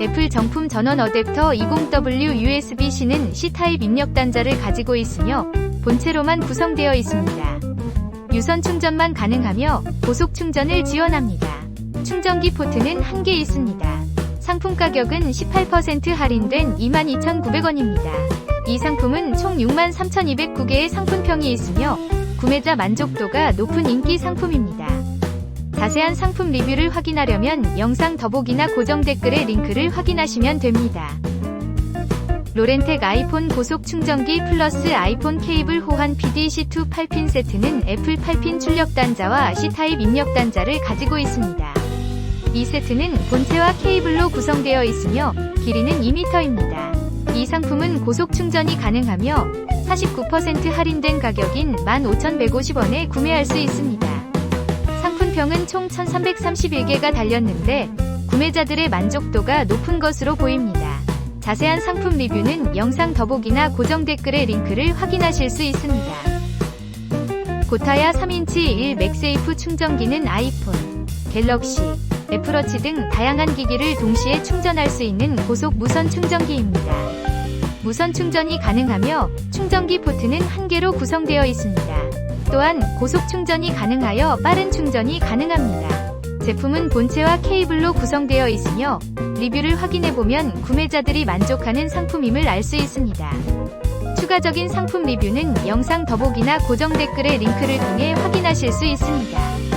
애플 정품 전원 어댑터 20W USB-C는 C타입 입력 단자를 가지고 있으며 본체로만 구성되어 있습니다. 유선 충전만 가능하며 고속 충전을 지원합니다. 충전기 포트는 한개 있습니다. 상품 가격은 18% 할인된 22,900원입니다. 이 상품은 총 63,209개의 상품평이 있으며 구매자 만족도가 높은 인기 상품입니다. 자세한 상품 리뷰를 확인하려면 영상 더보기나 고정 댓글의 링크를 확인하시면 됩니다. 로렌텍 아이폰 고속 충전기 플러스 아이폰 케이블 호환 PDC2 8핀 세트는 애플 8핀 출력 단자와 C타입 입력 단자를 가지고 있습니다. 이 세트는 본체와 케이블로 구성되어 있으며 길이는 2m입니다. 이 상품은 고속 충전이 가능하며 49% 할인된 가격인 15,150원에 구매할 수 있습니다. 상품평은 총 1,331개가 달렸는데 구매자들의 만족도가 높은 것으로 보입니다. 자세한 상품 리뷰는 영상 더보기나 고정 댓글의 링크를 확인하실 수 있습니다. 고타야 3인치 1 맥세이프 충전기는 아이폰, 갤럭시, 애플워치 등 다양한 기기를 동시에 충전할 수 있는 고속 무선 충전기입니다. 무선 충전이 가능하며 충전기 포트는 한 개로 구성되어 있습니다. 또한 고속 충전이 가능하여 빠른 충전이 가능합니다. 제품은 본체와 케이블로 구성되어 있으며 리뷰를 확인해보면 구매자들이 만족하는 상품임을 알 수 있습니다. 추가적인 상품 리뷰는 영상 더보기나 고정 댓글의 링크를 통해 확인하실 수 있습니다.